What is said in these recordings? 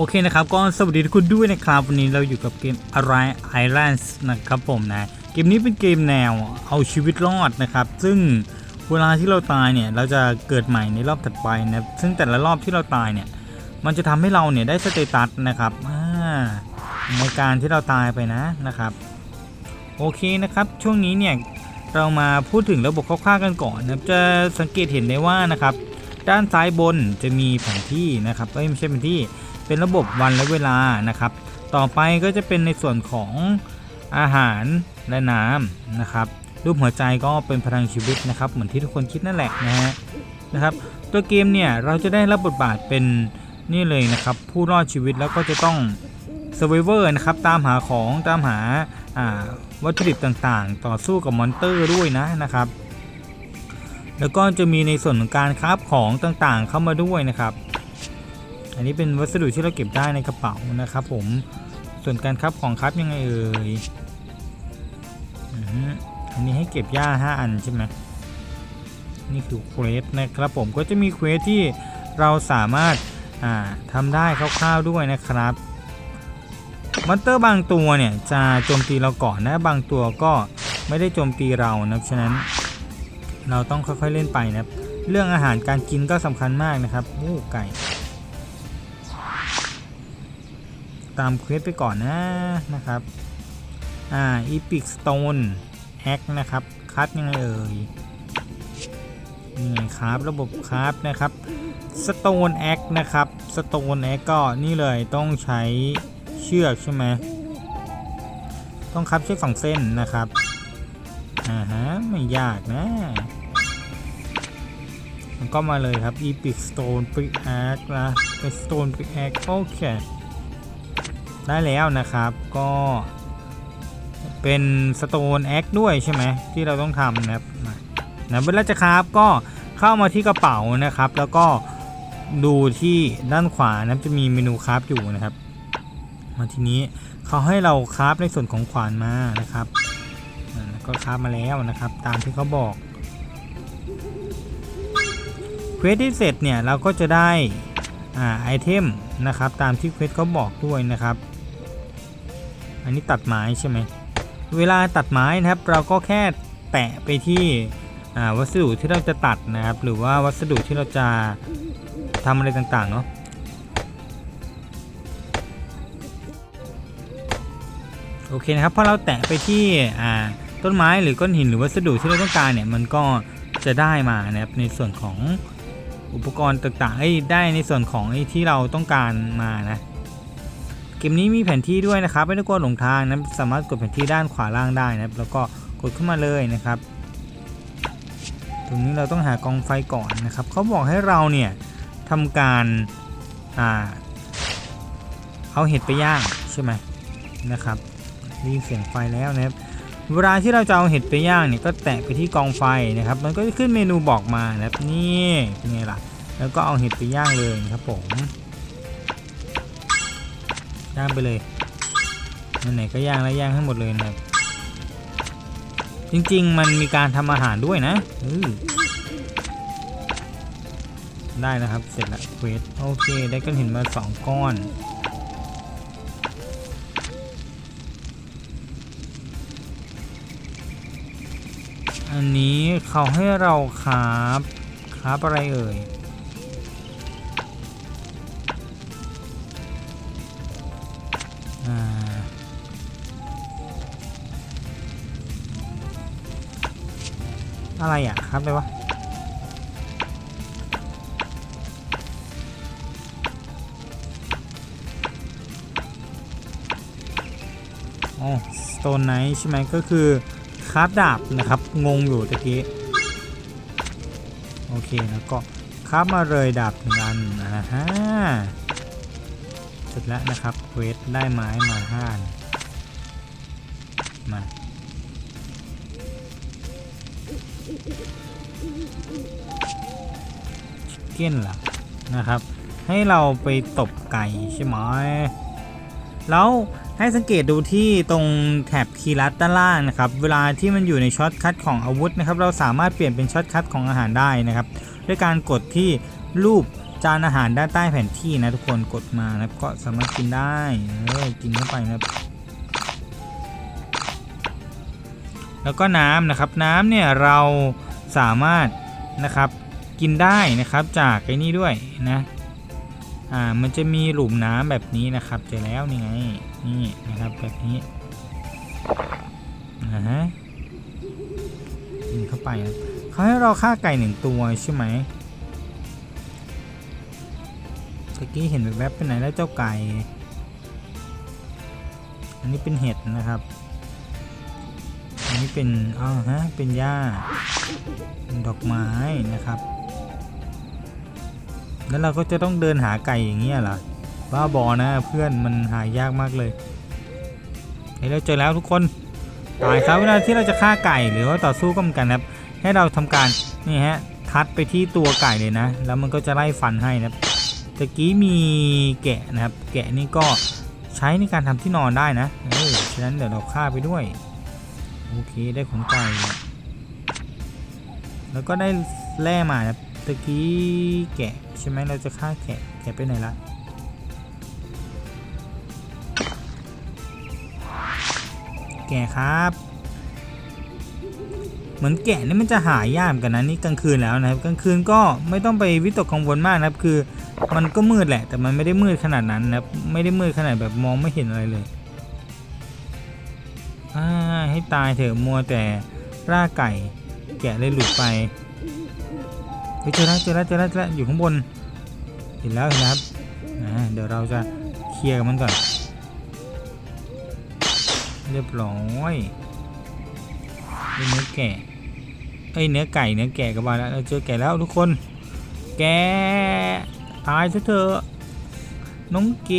โอเคนะครับก็สวัสดีทุกคนด้วยนะครับวันนี้เราอยู่กับเกม a r i Islands นะครับผมนะเกมนี้เป็นเกมแนวเอาชีวิตรอดนะครับ ซึ่งเวลาที่เราตายเนี่ยเราจะเกิดใหม่ในรอบถัดไปนะซึ่งแต่ละรอบที่เราตายเนี่ยมันจะทำให้เราเนี่ยได้สเตตัสนะครับอ่าในการที่เราตายไปนะนะครับโอเคนะครับช่วงนี้เนี่ยเรามาพูดถึงระบบคร่าวๆกันก่อนนะจะสังเกตเห็นได้ว่านะครับด้านซ้ายบนจะมีแผนที่นะครับไม่ใช่แผนที่ เป็นระบบวันและเวลานะครับ ต่อไปก็จะเป็นในส่วนของอาหารและน้ำนะครับ รูปหัวใจก็เป็นพลังชีวิตนะครับ เหมือนที่ทุกคนคิดนั่นแหละนะฮะนะครับ ตัวเกมเนี่ยเราจะได้รับบทบาทเป็นนี่เลยนะครับ ผู้รอดชีวิตแล้วก็จะต้อง s u r v i v o r นะครับตามหาของตามหาวัตถุดิบต่างๆ ต่อสู้กับมอนเตอร์ด้วยนะนะครับ แล้วก็จะมีในส่วนของการคราฟของต่างๆ เข้ามาด้วยนะครับ อันนี้เป็นวัสดุที่เราเก็บได้ในกระเป๋านะครับ ผมส่วนการคราฟของคราฟยังไงเอ่ยอันนี้ให้เก็บหญ้า5อันใช่ไหมนี่คือเควสนะครับผมก็จะมีเควสที่เราสามารถาทำได้คร่าวๆด้วยนะครับมอนเตอร์บางตัวเนี่ยจะโจมตีเราก่อนนะบางตัวก็ไม่ได้โจมตีเรานะฉะนั้น เราต้องค่อยๆเล่นไปนะเรื่องอาหารการกินก็สำคัญมากนะครับโอ้ไก่ ตามเควสไปก่อนนะนะครับอ่า Epic Stone Hack นะครับคัดยังไงเอ่ยนี่ไงครับระบบครับนะครับ Stone Axe นะครับ Stone Axe ก็นี่เลยต้องใช้เชือกใช่ไหมต้องคับเชือกสองเส้นนะครับอ่าฮะไม่ยากนะมันก็มาเลยครับ Epic Stone Pickaxe นะเป็น Stone Pickaxe โอเค ได้แล้วนะครับก็เป็น Stone Axe ด้วยใช่ไหมที่เราต้องทำนะครับนะเวลาจะคราฟก็เข้ามาที่กระเป๋านะครับ แล้วก็ดูที่ด้านขวานะจะมีเมนูคราฟอยู่นะครับ มาทีนี้เขาให้เราคราฟในส่วนของขวานมานะครับก็คราฟมาแล้วนะครับ ตามที่เขาบอกเควสที่เสร็จเนี่ยเราก็จะได้อ่าไอเทมนะครับ ตามที่เควสเขาบอกด้วยนะครับ อันนี้ตัดไม้ใช่ไหมเวลาตัดไม้นะครับ เราก็แค่แตะไปที่วัสดุที่เราจะตัดนะครับ หรือว่าวัสดุที่เราจะทำอะไรต่างๆเนาะโอเคนะครับพอเราแตะไปที่ต้นไม้หรือก้อนหินหรือวัสดุที่เราต้องการเนี่ยมันก็จะได้มานะครับในส่วนของอุปกรณ์ต่างๆได้ในส่วนของที่เราต้องการมานะ เกมนี้มีแผนที่ด้วยนะครับ ไม่ต้องกลัวหลงทางนะสามารถกดแผนที่ด้านขวาล่างได้นะครับ แล้วก็กดขึ้นมาเลยนะครับ ตรงนี้เราต้องหากองไฟก่อนนะครับเขาบอกให้เราเนี่ยทำการอ่าเอาเห็ดไปย่างใช่ไหมนะครับได้ยินเสียงไฟแล้วนะครับเวลาที่เราจะเอาเห็ดไปย่างเนี่ยก็แตะไปที่กองไฟนะครับ มันก็จะขึ้นเมนูบอกมานะครับนี่เป็นไงล่ะ แล้วก็เอาเห็ดไปย่างเลยครับผม ย่างไปเลยไหนๆก็ย่างแล้วย่างให้หมดเลยนะครับ จริงๆ มันมีการทำอาหารด้วยนะได้นะครับ เสร็จแล้วเควสโอเค ได้ก้อนหินมาสองก้อน อันนี้เขาให้เราคราบคราบอะไรเอ่ย อะไรอะครับเลยวะอ๋อสโตนไนท์ใช่ไหมก็คือคราฟดาบนะครับ งงอยู่ตะกี้ โอเค แล้วก็คราฟมาเลยดาบหนึ่งอันอ่าฮะ เสร็จแล้วนะครับเควสได้ไม้มาห้านมาชิคเก้นล่ะนะครับ ให้เราไปตบไก่ใช่ไหมแล้วให้สังเกตดูที่ตรงแถบคีย์ลัดด้านล่างนะครับ เวลาที่มันอยู่ในช็อตคัทของอาวุธนะครับ เราสามารถเปลี่ยนเป็นช็อตคัทของอาหารได้นะครับ ด้วยการกดที่รูป จานอาหารด้านใต้แผนที่นะทุกคนกดมานะครับก็สามารถกินได้เออกินเข้าไปนะแล้วก็น้ำนะครับน้ำเนี่ยเราสามารถนะครับกินได้นะครับจากไอ้นี่ด้วยนะอ่ามันจะมีหลุมน้ำแบบนี้นะครับเจอแล้วนี่ไงนี่นะครับแบบนี้นะฮะกินเข้าไปเขาให้เราฆ่าไก่หนึ่งตัวใช่ไหม ตะกี้เห็นแบบๆไปไหนแล้วเจ้าไก่ อันนี้เป็นเห็ดนะครับ อันนี้เป็นอ๋อฮะ เป็นหญ้าดอกไม้นะครับ แล้วเราก็จะต้องเดินหาไก่อย่างเงี้ยเหรอ บ้าบอนะเพื่อนมันหายากมากเลยเฮ้ยเราเจอแล้วทุกคนตายครับเวลาที่เราจะฆ่าไก่หรือว่าต่อสู้ก็เหมือนกันนะครับ ให้เราทำการนี่ฮะทัดไปที่ตัวไก่เลยนะ แล้วมันก็จะไล่ฟันให้นะครับ ตะกี้มีแกะนะครับ แกะนี่ก็ใช้ในการทำที่นอนได้นะเออฉะนั้นเดี๋ยวเราฆ่าไปด้วย โอเคได้ขนไก่แล้วก็ได้แร่มานะตะกี้แกะใช่ไหมเราจะฆ่าแกะแกะไปไหนละแกะครับ เหมือนแกะนี่มันจะหายากกันนะนี่กลางคืนแล้วนะครับ กลางคืนก็ไม่ต้องไปวิตกกังวลมากนะครับ คือ มันก็มืดแหละ แต่มันไม่ได้มืดขนาดนั้นนะไม่ได้มืดขนาดแบบมองไม่เห็นอะไรเลยอ่าให้ตายเถอะมัวแต่ร่าไก่ แกะเลยหลุดไปเฮ้ยเจอแล้วเจอแล้วเจอแล้วเจอแล้วอยู่ข้างบน เห็นแล้วเห็นแล้วครับอ่าเดี๋ยวเราจะเคลียร์กับมันก่อน เรียบร้อยเป็นเนื้อแกะเอ้ยเนื้อไก่เนื้อแกะกันมาแล้วเราเจอแกะแล้วทุกคน แกะ ตายซะเถอะน้องเก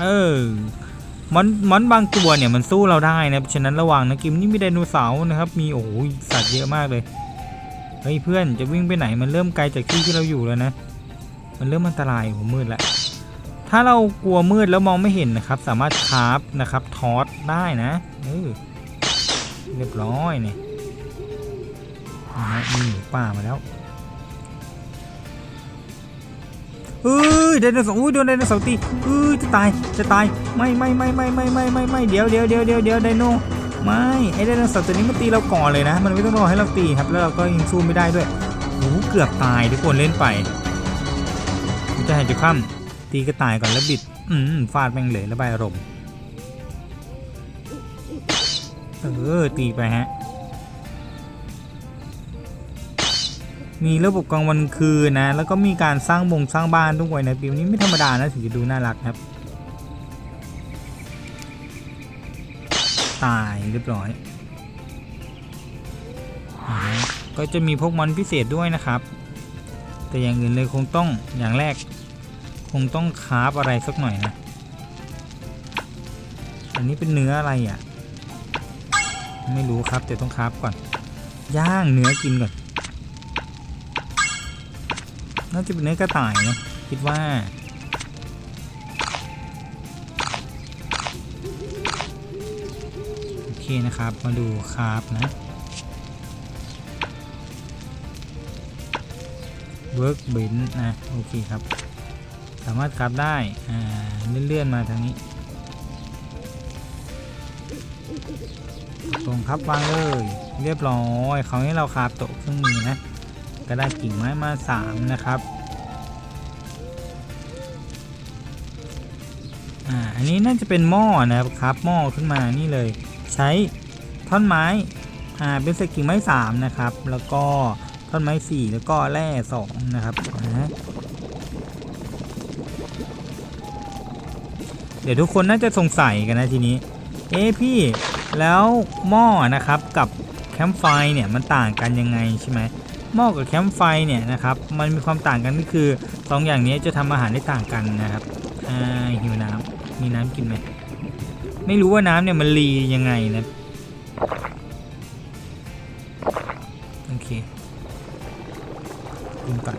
เออมอนมอนบางตัวเนี่ยมันสู้เราได้นะครับฉะนั้นระวังนะเกมนี้มีไดโนเสาร์นะครับ มีโอ้โหสัตว์เยอะมากเลยเฮ้ยเพื่อนจะวิ่งไปไหนมันเริ่มไกลจากที่ที่เราอยู่แล้วนะ มันเริ่มอันตรายโหมืดละถ้าเรากลัวมืดแล้วมองไม่เห็นนะครับ สามารถคราฟนะครับทอสได้นะเออเรียบร้อยเนี่ยนะฮะมีหมูป่ามาแล้ว อ้ยไดโนเสาร์อุ้ยโดนไดโนเสาร์ตีเอ้ยจะตายจะตายไม่ไม่ไม่ไม่ไม่ไม่ไม่ไม่เดี๋ยวเดี๋ยวเดี๋ยวเดี๋ยวเดี๋ยวไดโนไม่ไอไดโนเสาร์ตัวนี้มันตีเราก่อนเลยนะ มันไม่ต้องรอให้เราตีครับแล้วเราก็ยิงสู้ไม่ได้ด้วยโอ้หเกือบตายทุกคนเล่นไปจะหายใจคว่ำตีก็ตายก่อนแล้วบิดอืมฟาดแม่งเลยระบายอารมณ์เออตีไปฮะ มีระบบกลางวันคืนนะ แล้วก็มีการสร้างบงสร้างบ้านด้วยนะปีนี้ไม่ธรรมดานะถึงจะดูน่ารักครับ ตายเรียบร้อย ก็จะมีพวกมอนพิเศษด้วยนะครับ แต่อย่างอื่นเลยคงต้องอย่างแรก คงต้องคาฟอะไรสักหน่อยนะ อันนี้เป็นเนื้ออะไรอะ ไม่รู้ครับแต่ต้องคาฟก่อน ย่างเนื้อกินก่อน น่าจะเป็นเนื้อกระต่ายนะคิดว่า โอเคนะครับ มาดูคราฟนะ work bench นะ โอเคครับ สามารถคราฟได้อ่าเลื่อนๆมาทางนี้ ตรงครับวางเลย เรียบร้อยเขาให้เราคราฟโต๊ะเครื่องมือนะ ก็ได้กิ่งไม้มา 3 นะครับอ่าอันนี้น่าจะเป็นหม้อนะครับหม้อขึ้นมานี่เลย ใช้ท่อนไม้อ่าเป็นเศษกิ่งไม้ 3 นะครับ แล้วก็ท่อนไม้ 4 แล้วก็แร่2นะครับนะเดี๋ยวทุกคนน่าจะสงสัยกันนะทีนี้เอ๊พี่แล้วหม้อนะครับกับแคมป์ไฟเนี่ยมันต่างกันยังไงใช่ไหม หม้อกับแคมป์ไฟเนี่ยนะครับมันมีความต่างกันก็คือสองอย่างนี้จะทำอาหารได้ต่างกันนะครับอ่าหิวน้ำมีน้ำกินไหมไม่รู้ว่าน้ำเนี่ยมันรียังไงนะโอเคกินก่อน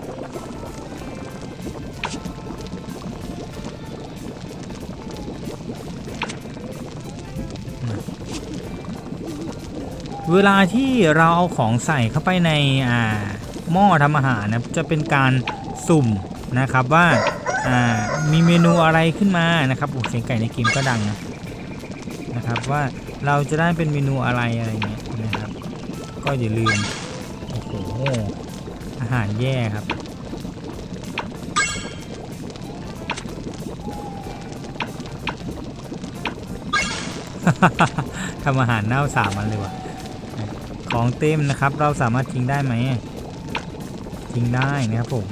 เวลาที่เราเอาของใส่เข้าไปในอ่าหม้อทำอาหารนะจะเป็นการสุ่มนะครับว่าอ่ามีเมนูอะไรขึ้นมานะครับโอ้เสียงไก่ในเกมก็ดังนะนะครับว่าเราจะได้เป็นเมนูอะไรอะไรเงี้ยนะครับ ก็อย่าลืมโอ้โหอาหารแย่ครับทำอาหารเน่าสามันเลยว่ะ ของเต็มนะครับ เราสามารถทิ้งได้ไหมทิ้งได้นะครับผม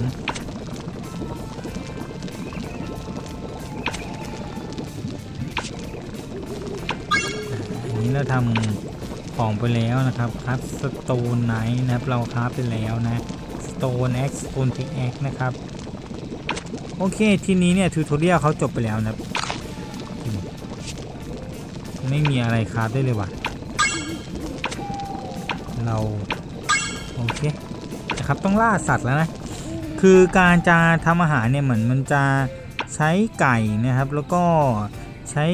อันนี้เราทำของไปแล้วนะครับครับสโตนไนนะครับ เราคราฟไปแล้วนะสโตนเอ็กซ์สโตนทิกเอ็กนะครับ โอเค ทีนี้เนี่ยทูทอเรียลเขาจบไปแล้วนะครับ ไม่มีอะไรคราฟได้เลยว่ะ เราโอเคนะครับต้องล่าสัตว์แล้วนะคือการจะทำอาหารเนี่ยเหมือนมันจะใช้ไก่นะครับ แล้วก็ใช้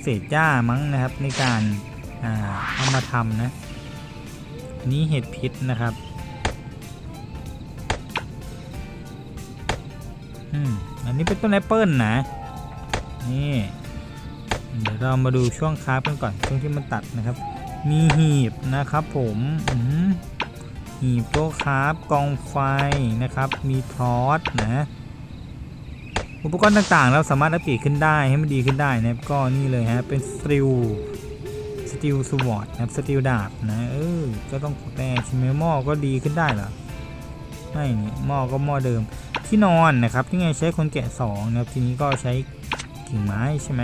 เศษหญ้ามั้งนะครับ ในการเอามาทำนะนี่เห็ดพิษนะครับอืมอันนี้เป็นต้นแอปเปิลนะนี่เดี๋ยวเรามาดูช่วงคราฟกันก่อนช่วงที่มันตัดนะครับ มีหีบนะครับผมหีบโต๊ะคราฟกองไฟนะครับ มีทอสนะ อุปกรณ์ต่างๆ เราสามารถอัปเกรดขึ้นได้ให้มันดีขึ้นได้นะครับ ก็นี่เลยฮะ เป็นสติลสติลสวอตนะครับสติลดาบนะ เออ ก็ต้องแต่ชิมเมหม้อก็ดีขึ้นได้เหรอ ไม่นี่หม้อก็หม้อเดิม ที่นอนนะครับที่ไงใช้คนแกะสองนะครับ ทีนี้ก็ใช้กิ่งไม้ใช่ไหม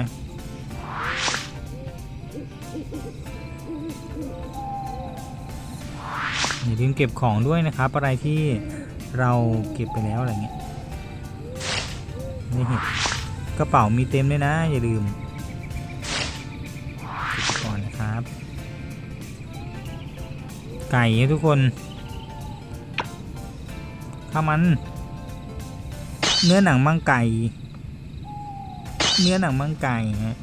ย่าลืมเก็บของด้วยนะครับอะไรที่เราเก็บไปแล้วอะไรเงี้ยนี่กระเป๋ามีเต็มด้วยนะ อย่าลืมก่อนนะครับ ไก่ทุกคนข้ามัน เนื้อหนังมังไก่ เนื้อหนังมังไก่ฮะ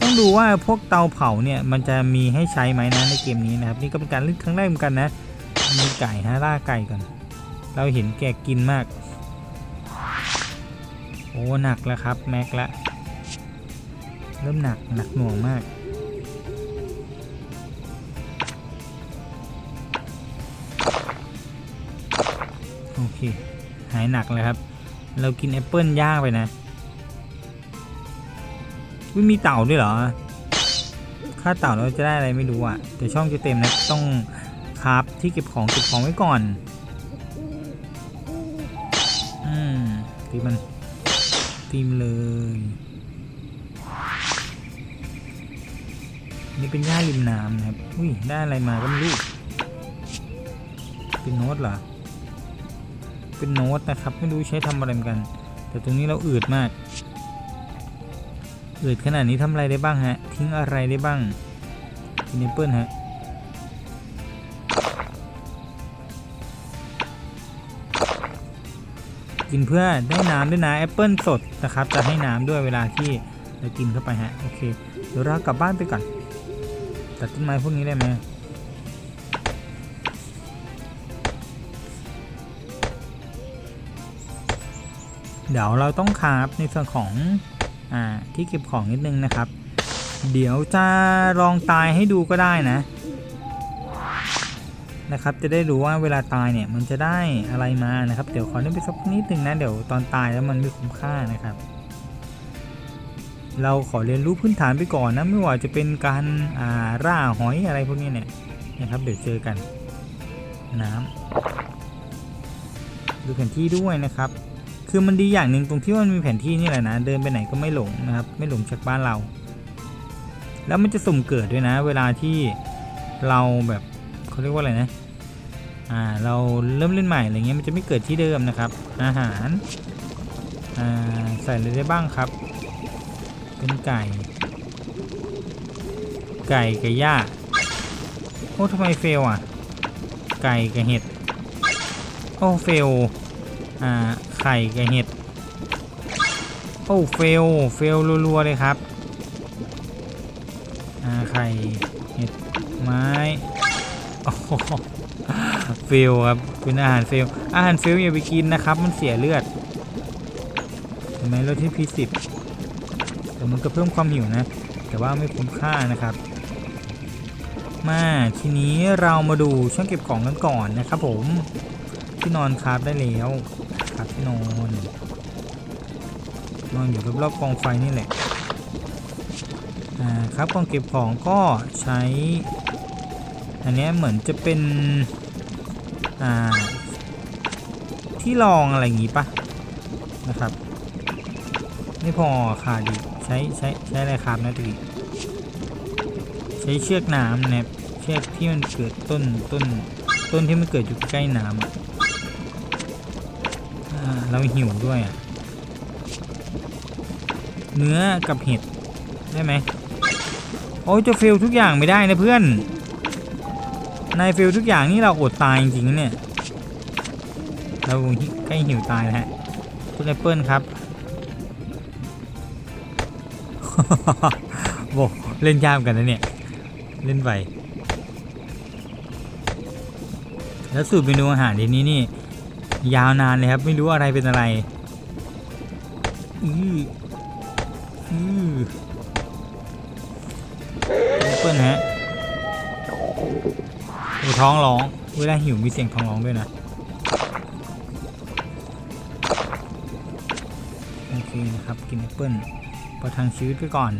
ต้องดูว่าพวกเตาเผาเนี่ยมันจะมีให้ใช้ไหมนะในเกมนี้นะครับ นี่ก็เป็นการเล่นครั้งแรกเหมือนกันนะ มีไก่ฮะล่าไก่ก่อน เราเห็นแกกินมาก โอ้หนักแล้วครับแม็กละ เริ่มหนักหนักหน่วงมาก โอเค หายหนักเลยครับ เรากินแอปเปิลย่างไปนะวิมีเต่าด้วยเหรอ ค่าเต่าเราจะได้อะไรไม่รู้อะ แต่ช่องจะเต็มนะต้อง คราฟที่เก็บของเก็บของไว้ก่อน อืมตีมันตีมเลย นี่เป็นหญ้าริมน้ำนะครับ อุ้ย ได้อะไรมาก็ไม่รู้ เป็นโน้ตเหรอ เป็นโน้ตนะครับ ไม่รู้ใช้ทำอะไรกัน แต่ตรงนี้เราอืดมากอืดขนาดนี้ทำอะไรได้บ้างฮะ ทิ้งอะไรได้บ้างกินแอปเปิลฮะ กินเพื่อได้น้ำด้วยนะแอปเปิลสดนะครับจะให้น้ำด้วยเวลาที่เรากินเข้าไปฮะโอเคเดี๋ยวเรากลับบ้านไปก่อนตัดต้นไม้พวกนี้ได้ไหมเดี๋ยวเราต้องคราฟในส่วนของอ่าที่เก็บของนิดนึงนะครับ เดี๋ยวจะลองตายให้ดูก็ได้นะ นะครับ จะได้รู้ว่าเวลาตายเนี่ยมันจะได้อะไรมานะครับ เดี๋ยวขอเล่นไปสักนิดหนึ่งนะ เดี๋ยวตอนตายแล้วมันไม่คุ้มค่านะครับ เราขอเรียนรู้พื้นฐานไปก่อนนะ ไม่ว่าจะเป็นการอ่าร่าหอยอะไรพวกนี้เนี่ยนะครับ เดี๋ยวเจอกัน น้ำดูแผนที่ด้วยนะครับ คือมันดีอย่างหนึ่งตรงที่มันมีแผนที่นี่แหละนะ เดินไปไหนก็ไม่หลงนะครับ ไม่หลงจากบ้านเรา แล้วมันจะสุ่มเกิดด้วยนะ เวลาที่เราแบบ เขาเรียกว่าอะไรนะอ่าเราเริ่มเล่นใหม่อะไรเงี้ยมันจะไม่เกิดที่เดิมนะครับ อาหารอ่าใส่อะไรได้บ้างครับ เป็นไก่ ไก่กับหญ้าโอ้ทำไมเฟลอะ ไก่กับเห็ดโอ้เฟลอ่าไข่กับเห็ดโอ้เฟลเฟลรัวๆเลยครับ ฟลครับเป็นอาหารเฟลอาหารเฟลอย่าไปกินนะครับ มันเสียเลือดเห็นไหมรสที่พีสิบแต่มันก็เพิ่มความหิวนะ แต่ว่าไม่คุ้มค่านะครับ มาทีนี้เรามาดูช่องเก็บของกันก่อนนะครับ ผมที่นอนคราบได้แล้วครับที่นอนนอนอยู่รอบๆกองไฟนี่แหละอ่าครับกองเก็บของก็ใช้ อันนี้เหมือนจะเป็นอ่าที่รองอะไรอย่างงี้ปะนะครับ ไม่พอขาดอีกใช้ใช้ใช้อะไรครับนะตีใช้เชือกน้ำนะครับเชือกที่มันเกิดต้นต้นต้นที่มันเกิดอยู่ใกล้น้ำอะอ่าเราหิวด้วยอะเนื้อกับเห็ดได้ไหมโอ้ยจะเฟลทุกอย่างไม่ได้นะเพื่อน นายเฟลทุกอย่างนี่เราอดตายจริงๆเนี่ย เราใกล้หิวตายแล้วฮะคุณแอปเปิลครับโบเล่นยากกันนะเนี่ย เล่นไปแล้วสูตรเมนูอาหารทีนี้นี่ ยาวนานเลยครับ ไม่รู้อะไรเป็นอะไรอืออือแอปเปิลฮะ อ้ท้องร้อง เวลาหิวมีเสียงท้องร้องด้วยนะโอเคนะครับกินแอปเปิ้ลประทังชีวิตไปก่อน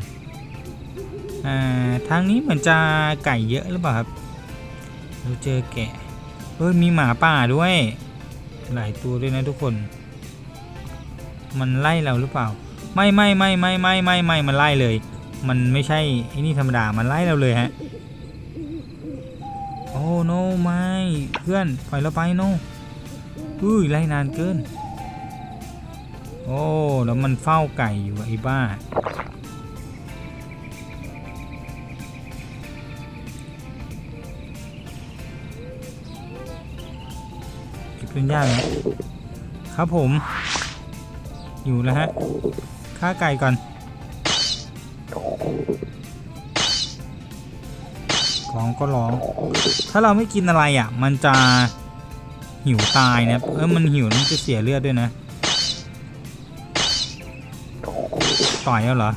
อ่าทางนี้เหมือนจะไก่เยอะหรือเปล่าครับเราเจอแกะเฮ้ยมีหมาป่าด้วย หลายตัวด้วยนะทุกคน มันไล่เราหรือเปล่า ไม่ไม่ไม่ไม่ไม่ไม่ไม่มันไล่เลย มันไม่ใช่ไอ้นี่ธรรมดามันไล่เราเลยฮะ โอ้โนไม่เพื่อนปล่อยเราไปโนอุ้ยไล่นานเกิน โอ้แล้วมันเฝ้าไก่อยู่ไอ้บ้า เก็บต้นหญ้าไหมครับผม อยู่แล้วฮะฆ่าไก่ก่อน ของก็ร้อง ถ้าเราไม่กินอะไรอะ มันจะหิวตายนะเออมันหิวมันจะเสียเลือดด้วยนะ ต่อยแล้วเหรอ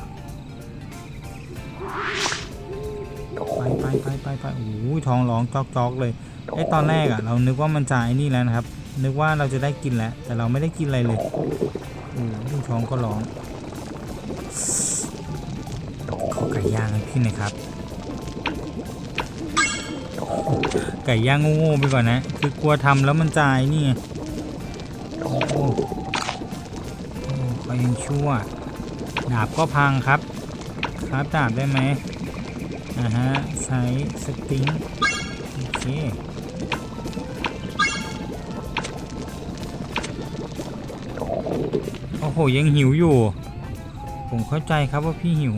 ไปไปไปไปไปโอ้ยท้องร้องจอกจอกเลยไอ้ตอนแรกอะ เรานึกว่ามันจะไอ้นี่แล้วนะครับ นึกว่าเราจะได้กินแล้วแต่เราไม่ได้กินอะไรเลยโอ้ยท้องก็ร้องขอไก่ย่างให้พี่น่อยครับ ไก่ย่างโง่ๆไปก่อนนะ คือกลัวทำแล้วมันจายนี่โอ้โหก็ยังชั่ว ดาบก็พังครับ ครับดาบได้ไหมอ่าฮะใช้สติงโอเคโอ้โห ยังหิวอยู่ ผมเข้าใจครับว่าพี่หิว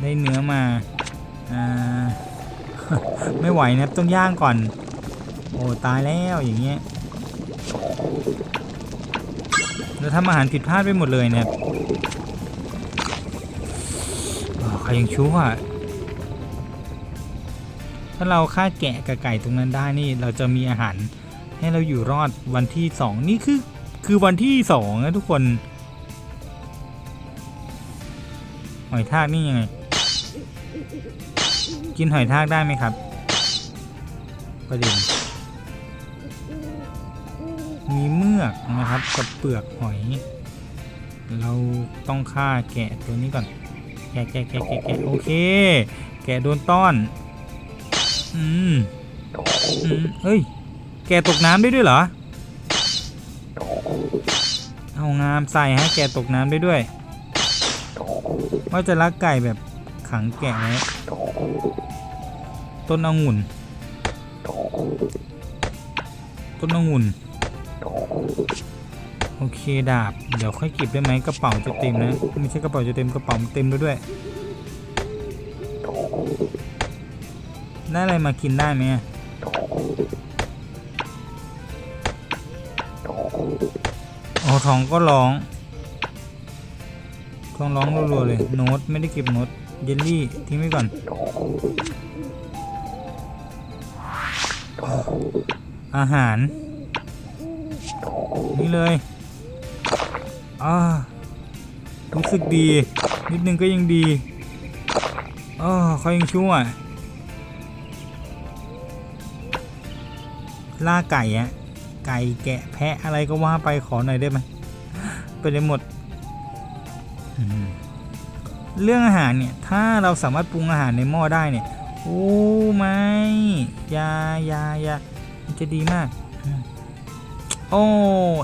ได้เนื้อมา อ่า ไม่ไหวนะครับต้องย่างก่อน โอ้ตายแล้วอย่างเงี้ยเราทำอาหารผิดพลาดไปหมดเลยเนี่ยอ่าใครยังชั่วถ้าเราฆ่าแกะกับไก่ตรงนั้นได้นี่เราจะมีอาหารให้เราอยู่รอดวันที่สองนี่คือคือวันที่สองนะทุกคนหอยทากนี่ยังไง กินหอยทากได้ไหมครับประเด็นมีเมือกนะครับกับเปลือกหอย เราต้องฆ่าแกะตัวนี้ก่อน แกะแกะแกะแกะแกะโอเค แกะโดนต้อน อืมอืมเฮ้ย แกะตกน้ำได้ด้วยเหรอ เอางามใส่ให้แกะตกน้ำได้ด้วย ว่าจะรักไก่แบบขังแกะไว้ ต้นองุ่น ต้นองุ่น โอเคดาบ เดี๋ยวค่อยเก็บได้ไหมกระเป๋าจะเต็มนะ ไม่ใช่กระเป๋าจะเต็มกระเป๋าเต็มแล้วด้วย ได้อะไรมากินได้ไหมโอ้ท้องก็ร้องท้องร้องรัวๆเลย โน้ตไม่ได้เก็บโน้ตเยลลี่ทิ้งไว้ก่อน อาหาร นี่เลยอ่ารู้สึกดี นิดนึงก็ยังดีอ๋อเขายังชั่วล่าไก่อะไก่แกะแพะอะไรก็ว่าไปขอหน่อยได้ไหมไปได้หมด เรื่องอาหารเนี่ย ถ้าเราสามารถปรุงอาหารในหม้อได้เนี่ย โอ้ไม่ยายายามันจะดีมาก โอ้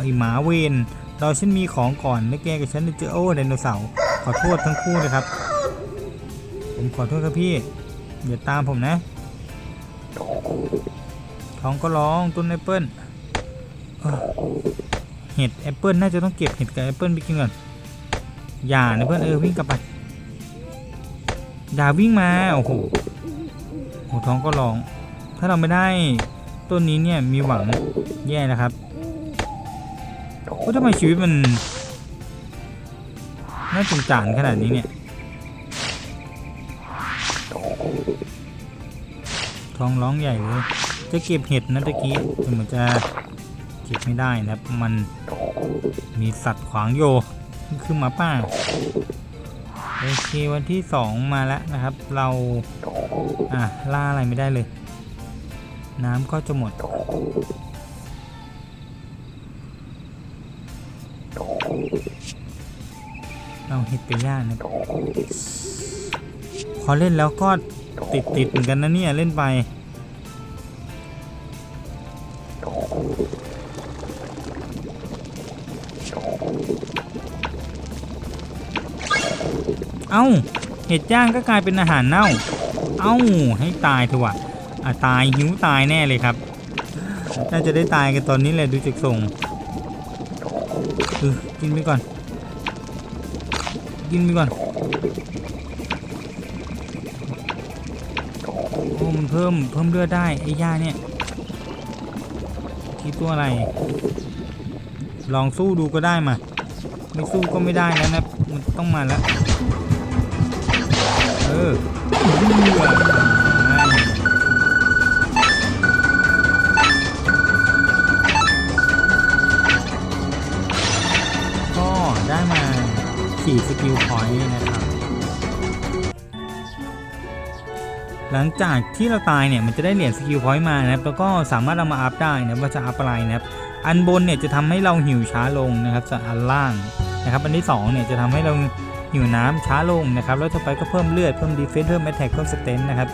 ไอหมาเวนเราฉันมีของก่อนแล้วแกกับฉันจะเจอโอ้ไดโนเสาร์ขอโทษทั้งคู่นะครับ ผมขอโทษครับพี่อย่าตามผมนะท้องก็ร้องต้นแอปเปิ้ลเอ้อเห็ดแอปเปิ้ลน่าจะต้องเก็บเห็ดกับแอปเปิ้ลไปกินก่อนอย่านะเพื่อนเออวิ่งกลับไปอย่าวิ่งมาโอ้โห โอ้ท้องก็ร้อง ถ้าเราไม่ได้ต้นนี้เนี่ยมีหวังแย่นะครับว่าทำไมชีวิตมันน่าสงสารขนาดนี้เนี่ยท้องร้องใหญ่เลยจะเก็บเห็ดนะตะกี้แต่เหมือนจะเก็บไม่ได้นะครับ มันมีสัตว์ขวางโยคือหมาป่า โอเควันที่สองมาแล้วนะครับ เราอะล่าอะไรไม่ได้เลย น้ำก็จะหมด เราเห็ดไปย่างนะพอเล่นแล้วก็ติดติดเหมือนกันนะเนี่ย เล่นไป เอ้า เห็ดย่างก็กลายเป็นอาหารเน่า เอ้า ให้ตายเถอะวะอะตายหิวตายแน่เลยครับ น่าจะได้ตายกันตอนนี้แหละดูจากทรงเออกินไปก่อน กินไปก่อนโอ้มันเพิ่มเพิ่มเลือดได้ไอ้ย่าเนี่ยคิดตัวอะไร ลองสู้ดูก็ได้มา ไม่สู้ก็ไม่ได้แล้วนะ มันต้องมาแล้ว อก็ได้มา4สกิลพอยต์นะครับ หลังจากที่เราตายเนี่ย มันจะได้เหรียญสกิลพอยต์มานะครับ แล้วก็สามารถเอามาอัพได้นะว่าจะอัพอะไรนะครับ อันบนเนี่ยจะทำให้เราหิวช้าลงนะครับจากอันล่างนะครับ อันที่สองเนี่ยจะทำให้เรา หิวน้ำช้าลงนะครับแล้วต่อไปก็เพิ่มเลือดเพิ่มดีเฟนส์เพิ่มแอตแทกเพิ่มสเตนนะครับ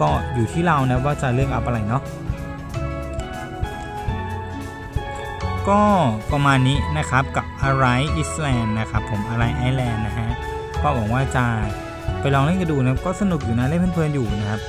ก็อยู่ที่เรานะว่าจะเลือกอัพอะไรเนาะก็ประมาณนี้นะครับกับ a r i Island นะครับผม a r i Island นะฮะก็หวังว่าจะไปลองเล่นกันดูนะครับก็สนุกอยู่นะเล่นเพลินๆอยู่นะครับ